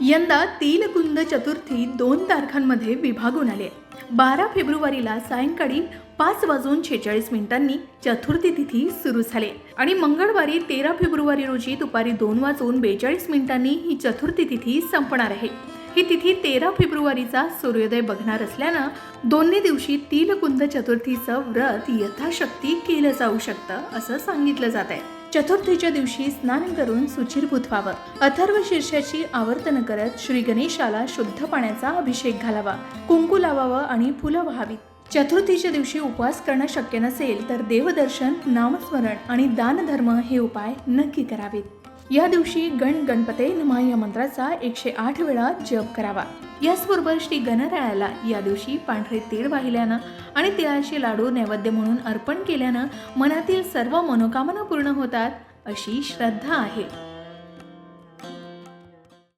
यंदा तिलकुंद चतुर्थी दोन तारखांमध्ये विभागून आली आहे. बारा फेब्रुवारीला सायंकाळी पाच वाजून छेचाळीस मिनिटांनी चतुर्थी तिथी सुरू झाली. आणि मंगळवारी तेरा फेब्रुवारी रोजी दुपारी दोन वाजून बेचाळीस मिनिटांनी ही चतुर्थी तिथी संपणार आहे. ही तिथी तेरा फेब्रुवारीचा सूर्योदय बघणार असल्यानं दोन्ही दिवशी तिलकुंद चतुर्थीचं व्रत यथाशक्ती केलं जाऊ शकतं असं सांगितलं जात आहे. चतुर्थीच्या दिवशी स्नान करून सुचिरभूत व्हावं अथर्व शीर्षाची आवर्तन करत श्री गणेशाला शुद्ध पाण्याचा अभिषेक घालावा. कुंकू लावावं आणि फुलं व्हावीत. चतुर्थीच्या दिवशी उपवास करणं शक्य नसेल तर देवदर्शन नामस्मरण आणि दानधर्म हे उपाय नक्की करावेत. या दिवशी गण गणपते नमा या मंत्राचा एकशे आठ वेळा जप करावा. याचबरोबर श्री गणरायाला या दिवशी पांढरे तीळ वाहिल्यानं आणि तिळाचे लाडू नैवेद्य म्हणून अर्पण केल्यानं मनातील सर्व मनोकामना पूर्ण होतात अशी श्रद्धा आहे.